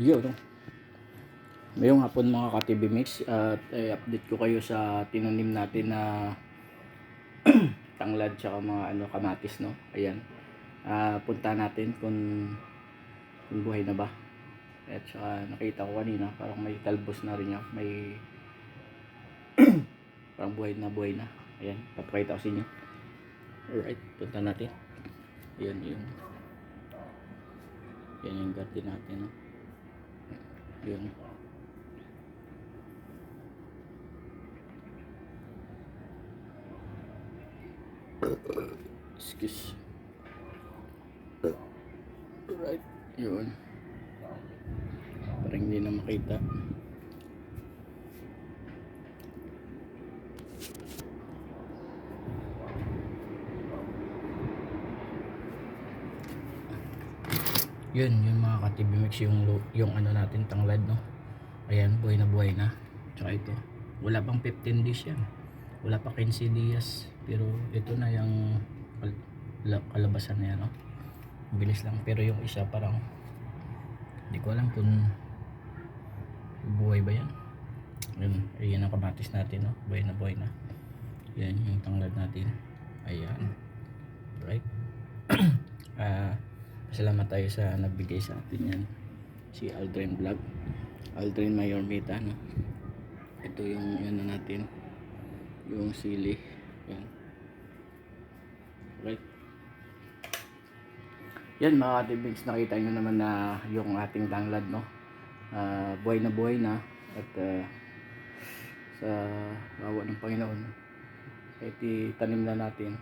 Yo, no? Ngayong hapon mga ka-TV Mix at eh, update ko kayo sa tinanim natin na tanglad tsaka mga ano kamatis no. Ayan. Ah, punta natin kung kung buhay na ba. At saka nakita ko kanina parang may talbos na rin yan. May parang buhay na buhay na. Ayan, papakita ko sa inyo. Alright, punta natin. Ayan yung yan yung garden natin no. Yun. Excuse. Right. Yun. Parang hindi na makita. Yun, yung mga ka-TV mix yung, yung ano natin tanglad no. Ayan, buhay na buhay na. Tsaka ito, wala pang 15 days yan. Wala pa 15 days. Pero ito na yung kal- la- kalabasan na yan no. Bilis lang. Pero yung isa parang hindi ko alam kung buhay ba yan. Yun, ayan ang kamatis natin no. Buhay na buhay na. Yan yung tanglad natin. Ayan. Right. Ah, Salamat tayo sa nagbigay sa atin yan. Si Aldrin Vlog. Aldrin Mayor Mita, no? Ito yung ano natin. Yung sili. Yan. Right. Yan mga katibigs, nakita nyo naman na yung ating tanglad, no? Ah, buhay na buhay na. At ah, sa bawa ng Panginoon, kahit itanim na natin,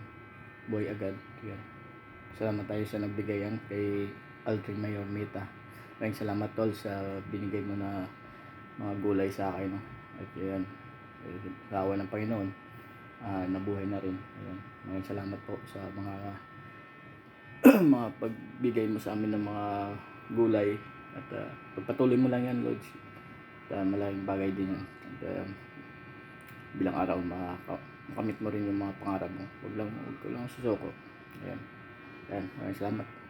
buhay agad. Yan. Salamat tayo sa nagbigay yan kay Aldrin Mayor Mita. Maraming salamat tol sa binigay mo na mga gulay sa akin. No? At yan, eh, sa awa ng Panginoon, ah, nabuhay na rin. Ayan. Maraming salamat po sa mga mga pagbigay mo sa amin ng mga gulay. At ah, pagpatuloy mo lang yan, Lord. At ah, malaking bagay din yan. At, ah, bilang araw makaka- makamit mo rin yung mga pangarap mo. Huwag lang, huwag lang susuko. Ayan. Ayan, maraming salamat.